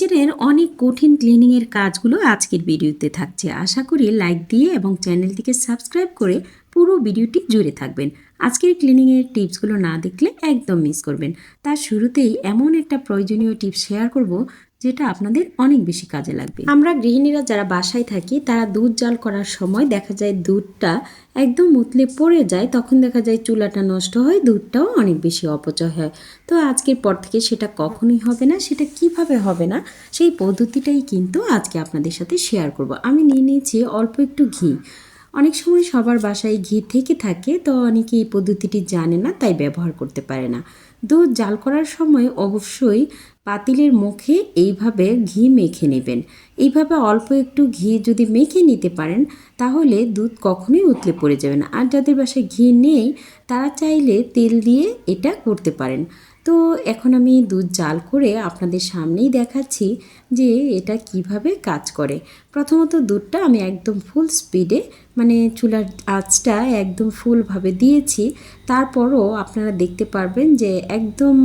কিচেনের অনেক কঠিন ক্লিনিংয়ের কাজগুলো আজকের ভিডিওতে থাকছে। আশা করি লাইক দিয়ে এবং চ্যানেলটিকে সাবস্ক্রাইব করে পুরো ভিডিওটি জুড়ে থাকবেন। আজকের ক্লিনিংয়ের টিপসগুলো না দেখলে একদম মিস করবেন। তার শুরুতেই এমন একটা প্রয়োজনীয় টিপস শেয়ার করব যেটা আপনাদের অনেক বেশি কাজে লাগবে। আমরা গৃহিণীরা যারা বাসায় থাকি, তারা দুধ জাল করার সময় দেখা যায় দুধটা একদম উতলে পড়ে যায়, তখন দেখা যায় চুলাটা নষ্ট হয়, দুধটাও অনেক বেশি অপচয় হয়। তো আজকের পর থেকে সেটা কখনোই হবে না, সেটা কীভাবে হবে না, সেই পদ্ধতিটাই কিন্তু আজকে আপনাদের সাথে শেয়ার করব। আমি নিয়ে নিয়েছি অল্প একটু ঘি। অনেক সময় সবার বাসায় ঘি থেকে থাকে, তো অনেকে এই পদ্ধতিটি জানে না, তাই ব্যবহার করতে পারে না। দুধ জাল করার সময় অবশ্যই পাতিলের মুখে এইভাবে ঘি মেখে নেবেন। এইভাবে অল্প একটু ঘি যদি মেখে নিতে পারেন, তাহলে দুধ কখনোই উতলে পড়ে যাবে না। আর যাদের বাসায় ঘি নেই, তারা চাইলে তেল দিয়ে এটা করতে পারেন। তো এখন আমি দুধ জাল করে আপনাদের সামনেই দেখাচ্ছি যে এটা কীভাবে কাজ করে। প্রথমত দুধটা আমি একদম ফুল স্পিডে মানে চুলার আঁচটা একদম ফুলভাবে দিয়েছি। তারপরও আপনারা দেখতে পারবেন যে একদম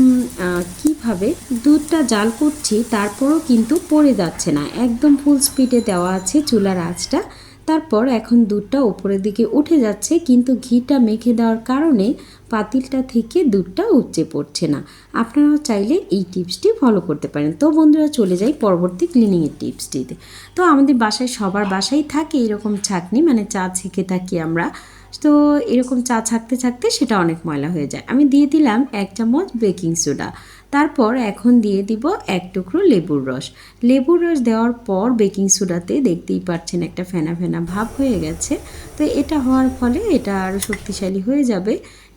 কীভাবে দুধটা জাল করছি, তারপরও কিন্তু পড়ে যাচ্ছে না। একদম ফুল স্পিডে দেওয়া আছে চুলার আঁচটা। তারপর এখন দুধটা ওপরের দিকে উঠে যাচ্ছে, কিন্তু ঘিটা মেখে দেওয়ার কারণে পাতিলটা থেকে দুধটা উপচে পড়ছে না। আপনারাও চাইলে এই টিপসটি ফলো করতে পারেন। তো বন্ধুরা, চলে যাই পরবর্তী ক্লিনিংয়ের টিপসটিতে। তো আমাদের বাসায় সবার বাসায় থাকে এরকম ছাকনি মানে চা ছেঁকে থাকি আমরা। তো এরকম চা ছাকতে ছাকতে সেটা অনেক ময়লা হয়ে যায়। আমি দিয়ে দিলাম এক চামচ বেকিং সোডা। তারপর এখন দিয়ে দিব এক টুকরো লেবুর রস। লেবুর রস দেওয়ার পর বেকিং সোডাতে দেখতেই পাচ্ছেন একটা ফেনা ফেনা ভাব হয়ে গেছে। তো এটা হওয়ার ফলে এটা আরও শক্তিশালী হয়ে যাবে।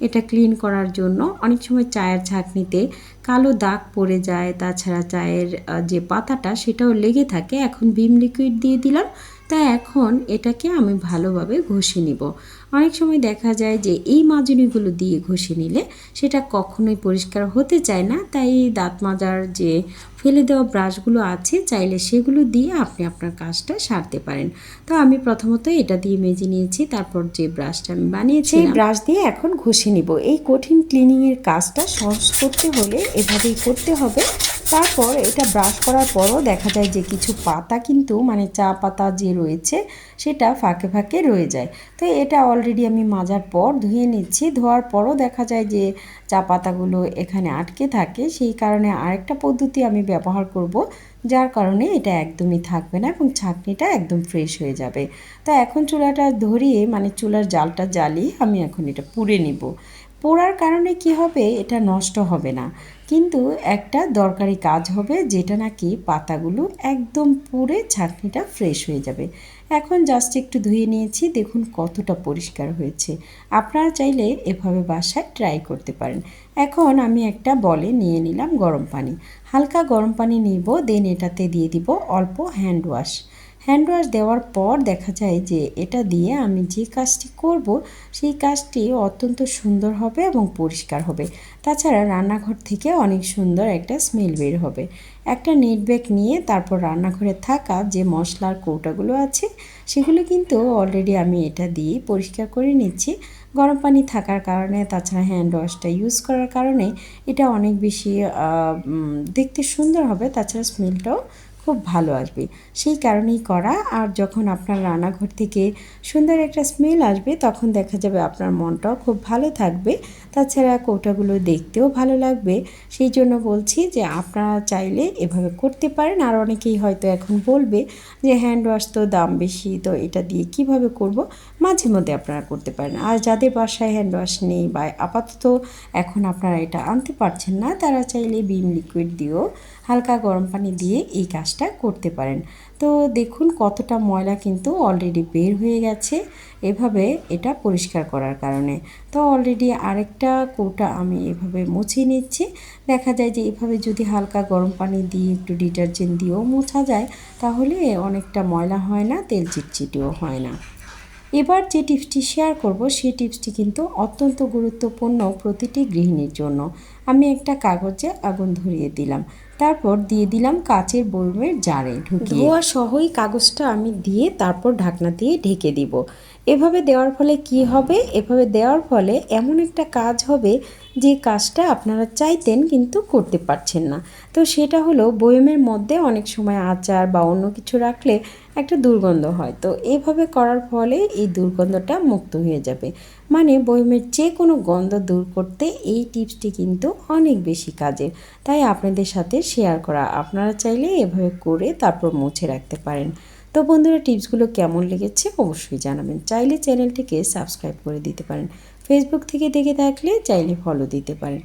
এটা ক্লিন করার জন্য অনেক সময় চায়ের ছাঁকনিতে কালো দাগ পড়ে যায়, তাছাড়া চায়ের যে পাতাটা সেটাও লেগে থাকে। এখন ভিম লিকুইড দিয়ে দিলাম। তা এখন এটাকে আমি ভালোভাবে ঘষে নিব। অনেক সময় দেখা যায় যে এই মাজনিগুলো দিয়ে ঘষে নিলে সেটা কখনোই পরিষ্কার হতে চায় না। তাই দাঁত মাজার যে ফেলে দেওয়া ব্রাশগুলো আছে, চাইলে সেগুলো দিয়ে আপনি আপনার কাজটা সারতে পারেন। তো আমি প্রথমত এটা দিয়ে মেজে নিয়েছি, তারপর যে ব্রাশটা আমি বানিয়েছি সেই ব্রাশ দিয়ে এখন ঘষে নিব। এই কঠিন ক্লিনিংয়ের কাজটা সহজ করতে হলে এভাবেই করতে হবে। তারপর এটা ব্রাশ করার পরও দেখা যায় যে কিছু পাতা কিন্তু মানে চা পাতা যে রয়েছে, সেটা ফাঁকে ফাঁকে রয়ে যায়। তো এটা অলরেডি আমি মাজার পর ধুয়ে নিচ্ছি। ধোয়ার পরও দেখা যায় যে চা পাতাগুলো এখানে আটকে থাকে। সেই কারণে আরেকটা পদ্ধতি আমি ব্যবহার করব, যার কারণে এটা একদমই থাকবে না এবং ছাঁকনিটা একদম ফ্রেশ হয়ে যাবে। তো এখন চুলাটা ধরিয়ে মানে চুলার জালটা জ্বালিয়ে আমি এখন এটা পুড়ে নিব। পোড়ার কারণে কি হবে? এটা নষ্ট হবে না। কিন্তু একটা দরকারি কাজ হবে যেটা নাকি পাতাগুলো একদম পুড়ে ছাঁকনিটা ফ্রেশ হয়ে যাবে। এখন জাস্ট একটু ধুয়ে নিয়েছি, দেখুন কতটা পরিষ্কার হয়েছে। আপনারা চাইলে এভাবে বাসায় ট্রাই করতে পারেন। এখন আমি একটা বলে নিয়ে নিলাম গরম পানি। হালকা গরম পানি নিব দেন এটাতে দিয়ে দিব অল্প হ্যান্ড ওয়াশ হ্যান্ড ওয়াশ দেওয়ার পর দেখা যায় যে এটা দিয়ে আমি যে কাজটি করব, সেই কাজটি অত্যন্ত সুন্দর হবে এবং পরিষ্কার হবে। তাছাড়া রান্নাঘর থেকে অনেক সুন্দর একটা স্মেল বের হবে। একটা নেট ব্যাগ নিয়ে তারপর রান্নাঘরে থাকা যে মশলার কৌটাগুলো আছে, সেগুলো কিন্তু অলরেডি আমি এটা দিয়ে পরিষ্কার করে নিচ্ছি। গরম পানি থাকার কারণে, তাছাড়া হ্যান্ড ওয়াশটা ইউজ করার কারণে এটা অনেক বেশি দেখতে সুন্দর হবে। তাছাড়া স্মেলটাও খুব ভালো আসবে। সেই কারণেই করা। আর যখন আপনার রান্নাঘর থেকে সুন্দর একটা স্মেল আসবে, তখন দেখা যাবে আপনার মনটাও খুব ভালো থাকবে। তাছাড়া কৌটাগুলো দেখতেও ভালো লাগবে। সেই জন্য বলছি যে, আপনারা চাইলে এভাবে করতে পারেন। আর অনেকেই হয়তো এখন বলবে যে হ্যান্ড ওয়াশ তো দাম বেশি, তো এটা দিয়ে কীভাবে করব? মাঝে মধ্যে আপনারা করতে পারেন। আর যাদের বাসায় হ্যান্ড ওয়াশ নেই বা আপাতত এখন আপনারা এটা আনতে পারছেন না, তারা চাইলে বিম লিকুইড দিয়েও হালকা গরম পানি দিয়ে এই কাজটা করতে পারেন। তো দেখুন কতটা ময়লা কিন্তু অলরেডি বের হয়ে গেছে, এভাবে এটা পরিষ্কার করার কারণে। তো অলরেডি আরেকটা কৌটা আমি এভাবে মুছে নিচ্ছি। দেখা যায় যে এভাবে যদি হালকা গরম পানি দিয়ে একটু ডিটারজেন্ট দিয়েও মোছা যায়, তাহলে অনেকটা ময়লা হয় না, তেল চিটচিটেও হয় না। এবার যে টিপসটি শেয়ার করব, সেই টিপসটি কিন্তু অত্যন্ত গুরুত্বপূর্ণ প্রতিটি গৃহিণীর জন্য। আমি একটা কাগজে আগুন ধরিয়ে দিলাম। তারপর দিয়ে দিলাম কাচের বলবের জারে ঢুকিয়ে। ধোয়া সহই কাগজটা আমি দিয়ে তারপর ঢাকনা দিয়ে ঢেকে দিব। এভাবে দেওয়ার ফলে কি হবে? এভাবে দেওয়ার ফলে এমন একটা কাজ হবে যে কাজটা আপনারা চাইতেন কিন্তু করতে পারছেন না। তো সেটা হলো বয়মের মধ্যে অনেক সময় আচার বা অন্য কিছু রাখলে একটা দুর্গন্ধ হয়। তো এভাবে করার ফলে এই দুর্গন্ধটা মুক্ত হয়ে যাবে। মানে বয়মের যে কোনো গন্ধ দূর করতে এই টিপসটি কিন্তু অনেক বেশি কাজের তাই আপনাদের সাথে শেয়ার করা। আপনারা চাইলে এভাবে করে তারপর মুছে রাখতে পারেন। তো বন্ধুরা, টিপসগুলো কেমন লেগেছে অবশ্যই জানাবেন। চাইলে চ্যানেলটিকে সাবস্ক্রাইব করে দিতে পারেন। ফেসবুক থেকে দেখে থাকলে চাইলে ফলো দিতে পারেন।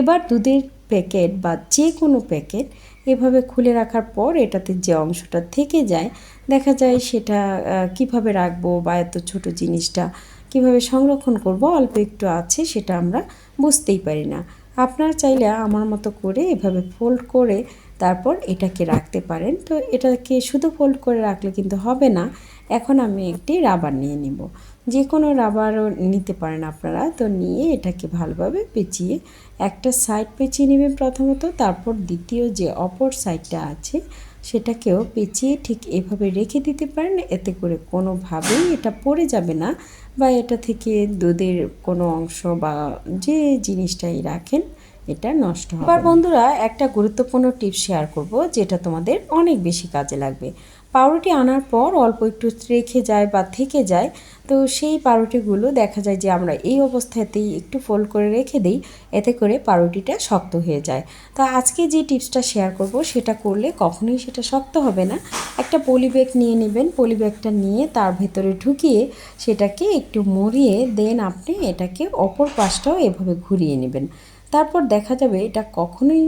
এবার দুধের প্যাকেট বা যে কোনো প্যাকেট এভাবে খুলে রাখার পর এটাতে যে অংশটা থেকে যায়, দেখা যায় সেটা কীভাবে রাখব বা এত ছোট জিনিসটা কীভাবে সংরক্ষণ করব, অল্প একটু আছে সেটা আমরা বুঝতেই পারি না। আপনারা চাইলে আমার মতো করে এভাবে ফোল্ড করে তারপর এটাকে রাখতে পারেন। তো এটাকে শুধু ফোল্ড করে রাখলে কিন্তু হবে না। এখন আমি একটি রাবার নিয়ে নিব। যে কোনো রাবারও নিতে পারেন আপনারা। তো নিয়ে এটাকে ভালোভাবে পেঁচিয়ে একটা সাইড পেঁচিয়ে নেবেন প্রথমত। তারপর দ্বিতীয় যে অপর সাইডটা আছে, সেটাকেও পেঁচিয়ে ঠিক এভাবে রেখে দিতে পারেন। এতে করে কোনোভাবেই এটা পড়ে যাবে না। বা এটা থেকে দুধের কোনো অংশ বা যে জিনিসটাই রাখেন এটা নষ্ট হবে। এবার বন্ধুরা, একটা গুরুত্বপূর্ণ টিপস শেয়ার করব, যেটা তোমাদের অনেক বেশি কাজে লাগবে। পাউরুটি আনার পর অল্প একটু রেখে যায় বা থেকে যায়, তো সেই পাউরুটিগুলো দেখা যায় যে আমরা এই অবস্থাতেই একটু ফোল্ড করে রেখে দিই, এতে করে পাউরুটিটা শক্ত হয়ে যায়। তো আজকে যে টিপসটা শেয়ার করব, সেটা করলে কখনোই সেটা শক্ত হবে না। একটা পলি ব্যাগ নিয়ে নেবেন পলি ব্যাগটা নিয়ে তার ভেতরে ঢুকিয়ে সেটাকে একটু মরিয়ে দেন আপনি এটাকে অপর পাশটাও এভাবে ঘুরিয়ে নেবেন। তারপর দেখা যাবে এটা কখনোই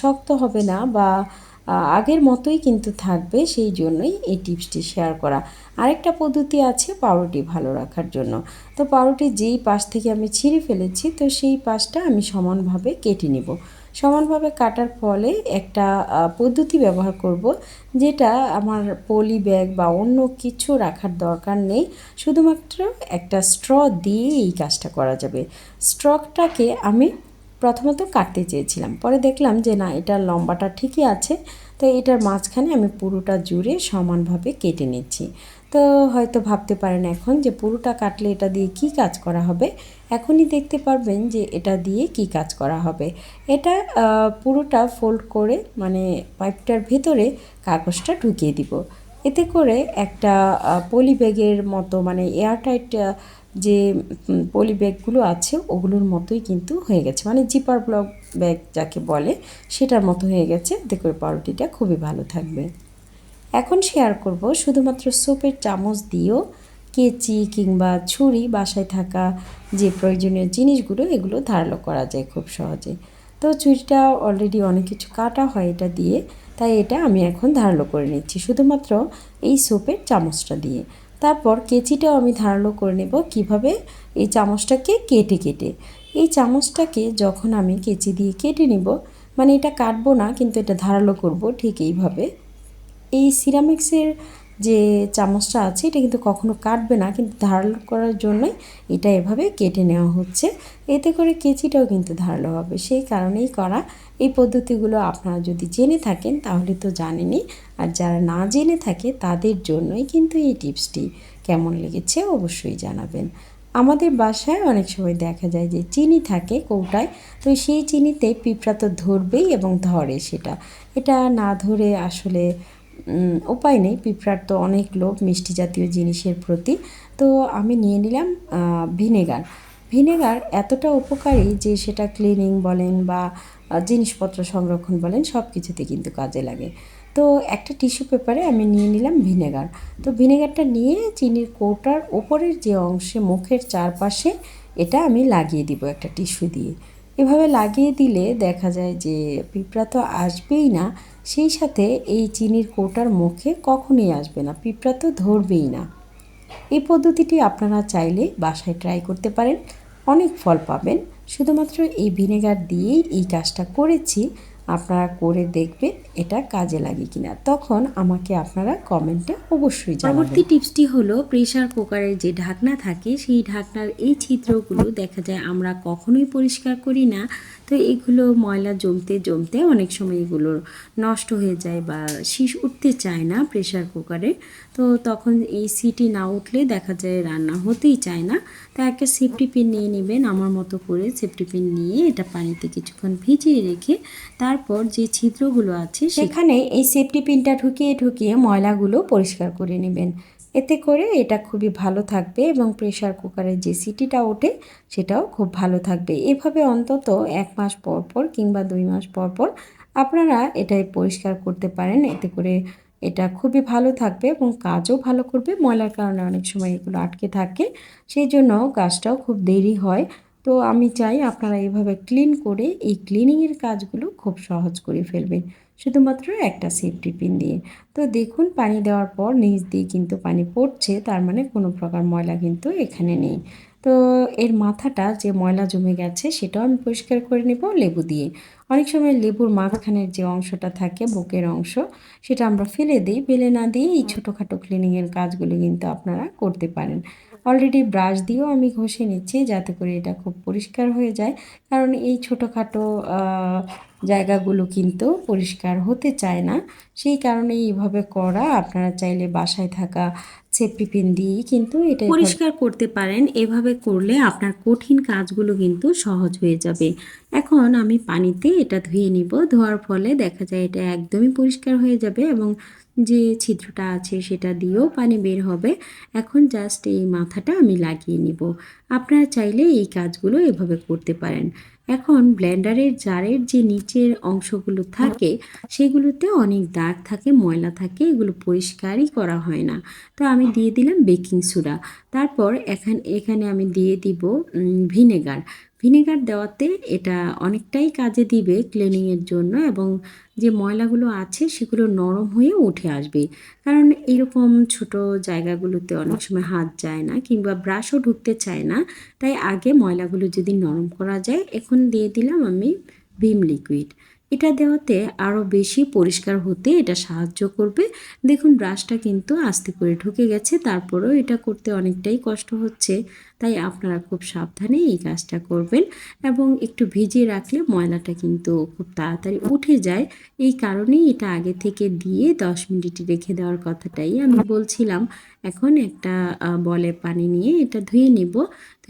শক্ত হবে না বা আগের মতোই কিন্তু থাকবে, সেই জন্যই এই টিপসটি শেয়ার করা। আরেকটা পদ্ধতি আছে পাউরুটি ভালো রাখার জন্য। তো পাউরুটি যেই পাশ থেকে আমি ছিঁড়ে ফেলেছি, তো সেই পাশটা আমি সমানভাবে কেটে নিব। সমানভাবে কাটার ফলে একটা পদ্ধতি ব্যবহার করব, যেটা আমার পলি ব্যাগ বা অন্য কিছু রাখার দরকার নেই। শুধুমাত্র একটা স্ট্র দিয়ে এই কাজটা করা যাবে। স্ট্রকটাকে আমি প্রথমত কাটতে চেয়েছিলাম। পরে দেখলাম যে না, এটার লম্বাটা ঠিকই আছে। তো এটার মাঝখানে আমি পুরোটা জুড়ে সমানভাবে কেটে নিচ্ছি। তো হয়তো ভাবতে পারেন এখন যে পুরোটা কাটলে এটা দিয়ে কি কাজ করা হবে? এখনই দেখতে পারবেন যে এটা দিয়ে কি কাজ করা হবে। এটা পুরোটা ফোল্ড করে মানে পাইপটার ভেতরে কাগজটা ঢুকিয়ে দিব। এতে করে একটা পলি ব্যাগের মতো মানে এয়ারটাইট যে পলি ব্যাগগুলো আছে, ওগুলোর মতোই কিন্তু হয়ে গেছে। মানে জিপার ব্লক ব্যাগ যাকে বলে, সেটার মতো হয়ে গেছে। এতে পাউরুটিটা খুবই ভালো থাকবে। এখন শেয়ার করব শুধুমাত্র সোপের চামচ দিয়েও কেচি কিংবা ছুরি বাসায় থাকা যে প্রয়োজনীয় জিনিসগুলো, এগুলো ধারালো করা যায় খুব সহজে। তো ছুরিটা অলরেডি অনেক কিছু কাটা হয় এটা দিয়ে, তাই এটা আমি এখন ধারালো করে নিচ্ছি। শুধুমাত্র এই সোপের চামচটা দিয়ে। তারপর কেচিটাও আমি ধারালো করে নেব কীভাবে? এই চামচটাকে কেটে কেটে। এই চামচটাকে যখন আমি কেচি দিয়ে কেটে নিব মানে এটা কাটবো না, কিন্তু এটা ধারালো করব ঠিক এইভাবে। এই সিরামিক্সের যে চামচটা আছে, এটা কিন্তু কখনো কাটবে না, কিন্তু ধারালো করার জন্যই এটা এভাবে কেটে নেওয়া হচ্ছে। এতে করে কেচিটাও কিন্তু ধারালো হবে। সেই কারণেই করা। এই পদ্ধতিগুলো আপনারা যদি জেনে থাকেন, তাহলে তো জানেনই। আর যারা না জেনে থাকে, তাদের জন্যই কিন্তু এই টিপসটি কেমন লেগেছে অবশ্যই জানাবেন। আমাদের বাসায় অনেক সময় দেখা যায় যে চিনি থাকে কৌটায়, তো সেই চিনিতে পিঁপড়া তো ধরবেই এবং ধরে সেটা। এটা না ধরে আসলে উপায় নেই। পিঁপড়ার তো অনেক লোভ মিষ্টি জাতীয় জিনিসের প্রতি। তো আমি নিয়ে নিলাম ভিনেগার। ভিনেগার এতটা উপকারী যে সেটা ক্লিনিং বলেন বা জিনিসপত্র সংরক্ষণ বলেন সব কিছুতে কিন্তু কাজে লাগে। তো একটা টিস্যু পেপারে আমি নিয়ে নিলাম ভিনেগার। তো ভিনেগারটা নিয়ে চিনির কৌটার ওপরের যে অংশে মুখের চারপাশে এটা আমি লাগিয়ে দিব একটা টিস্যু দিয়ে। এভাবে লাগিয়ে দিলে দেখা যায় যে পিঁপড়া তো আসবেই না। সেই সাথে এই চিনির কৌটার মুখে কখনোই আসবে না, পিঁপড়া তো ধরবেই না। এই পদ্ধতিটি আপনারা চাইলে বাসায় ট্রাই করতে পারেন, অনেক ফল পাবেন। শুধুমাত্র এই ভিনেগার দিয়েই এই কাজটা করেছি, আপনারা করে দেখবেন এটা কাজে লাগে কিনা। তখন আমাকে আপনারা কমেন্টে অবশ্যই জানাবেন। পরবর্তী টিপসটি হলো, প্রেসার কুকারের যে ঢাকনা থাকে, সেই ঢাকনার এই ছিদ্রগুলো দেখা যায় আমরা কখনোই পরিষ্কার করি না। তো এগুলো ময়লা জমতে জমতে অনেক সময় এগুলো নষ্ট হয়ে যায় বা শীষ উঠতে চায় না প্রেসার কুকারে তো তখন এই সিটি না উঠলে দেখা যায় রান্না হতেই চায় না। তো একটা সেফটি পিন নিয়ে নেবেন, আমার মতো করে সেফটি পিন নিয়ে এটা পানিতে কিছুক্ষণ ভিজিয়ে রেখে তারপর যে ছিদ্রগুলো আছে সেখানে এই সেফটি পিনটা ঢুকিয়ে ঢুকিয়ে ময়লাগুলো পরিষ্কার করে নেবেন। এতে করে এটা খুবই ভালো থাকবে এবং প্রেসার কুকারের যে সিটিটা ওঠে সেটাও খুব ভালো থাকবে। এভাবে অন্তত এক মাস পর পর কিংবা দুই মাস পর পর আপনারা এটাই পরিষ্কার করতে পারেন। এতে করে এটা খুবই ভালো থাকবে এবং কাজও ভালো করবে। ময়লার কারণে অনেক সময় এগুলো আটকে থাকে, সেই জন্য কাজটাও খুব দেরি হয়। তো আমি চাই আপনারা এভাবে ক্লিন করে এই ক্লিনিংয়ের কাজগুলো খুব সহজ করে ফেলবেন। শুধুমাত্র একটা সেফটি পিন দিয়ে। তো দেখুন, পানি দেওয়ার পর নিচ দিয়ে কিন্তু পানি পড়ছে, তার মানে কোনো প্রকার ময়লা কিন্তু এখানে নেই। তো এর মাথাটা যে ময়লা জমে গেছে, সেটাও আমি পরিষ্কার করে নেব লেবু দিয়ে। অনেক সময় লেবুর মাঝখানের যে অংশটা থাকে, বুকের অংশ, সেটা আমরা ফেলে দিই। ফেলে না দিয়ে এই ছোটোখাটো ক্লিনিংয়ের কাজগুলো কিন্তু আপনারা করতে পারেন। অলরেডি ব্রাশ দিয়েও আমি ঘষে নিচ্ছি যাতে করে এটা খুব পরিষ্কার হয়ে যায়। কারণ এই ছোটোখাটো জায়গাগুলো কিন্তু পরিষ্কার হতে চায় না। সেই কারণে এইভাবে করা। আপনারা চাইলে বাসায় থাকা সেফটি পিন দিয়েই কিন্তু এটা পরিষ্কার করতে পারেন। এভাবে করলে আপনার কঠিন কাজগুলো কিন্তু সহজ হয়ে যাবে। এখন আমি পানিতে এটা ধুয়ে নিব। ধোয়ার ফলে দেখা যায় এটা একদমই পরিষ্কার হয়ে যাবে এবং যে ছিদ্রটা আছে সেটা দিয়েও পানি বের হবে। এখন জাস্ট এই মাথাটা আমি লাগিয়ে নিব। আপনারা চাইলে এই কাজগুলো এভাবে করতে পারেন। এখন ব্লেন্ডারের জারের যে নিচের অংশগুলো থাকে, সেগুলোতে অনেক দাগ থাকে, ময়লা থাকে, এগুলো পরিষ্কারই করা হয় না। তো আমি দিয়ে দিলাম বেকিং সোডা। তারপর এখান, এখানে আমি দিয়ে দিব ভিনেগার। ভিনেগার দেওয়াতে এটা অনেকটাই কাজে দিবে ক্লিনিংয়ের জন্য এবং যে ময়লাগুলো আছে সেগুলো নরম হয়ে উঠে আসবে। কারণ এরকম ছোট জায়গাগুলোতে অনেক সময় হাত যায় না কিংবা ব্রাশও ঢুকতে চায় না। তাই আগে ময়লাগুলো যদি নরম করা যায়, এখন দিয়ে দিলাম আমি ভিম লিকুইড এটা দেওয়াতে আরও বেশি পরিষ্কার হতে এটা সাহায্য করবে। দেখুন, ব্রাশটা কিন্তু আস্তে করে ঢুকে গেছে, তারপরেও এটা করতে অনেকটাই কষ্ট হচ্ছে। তাই আপনারা খুব সাবধানে এই কাজটা করবেন এবং একটু ভিজিয়ে রাখলে ময়লাটা কিন্তু খুব তাড়াতাড়ি উঠে যায়। এই কারণেই এটা আগে থেকে দিয়ে দশ মিনিট রেখে দেওয়ার কথাটাই আমি বলছিলাম। এখন একটা বলে পানি নিয়ে এটা ধুয়ে নিব।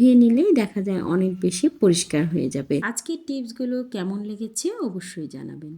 ধুয়ে নিলেই দেখা যায় অনেক বেশি পরিষ্কার হয়ে যাবে। আজকের টিপসগুলো কেমন লেগেছে অবশ্যই জানাবেন।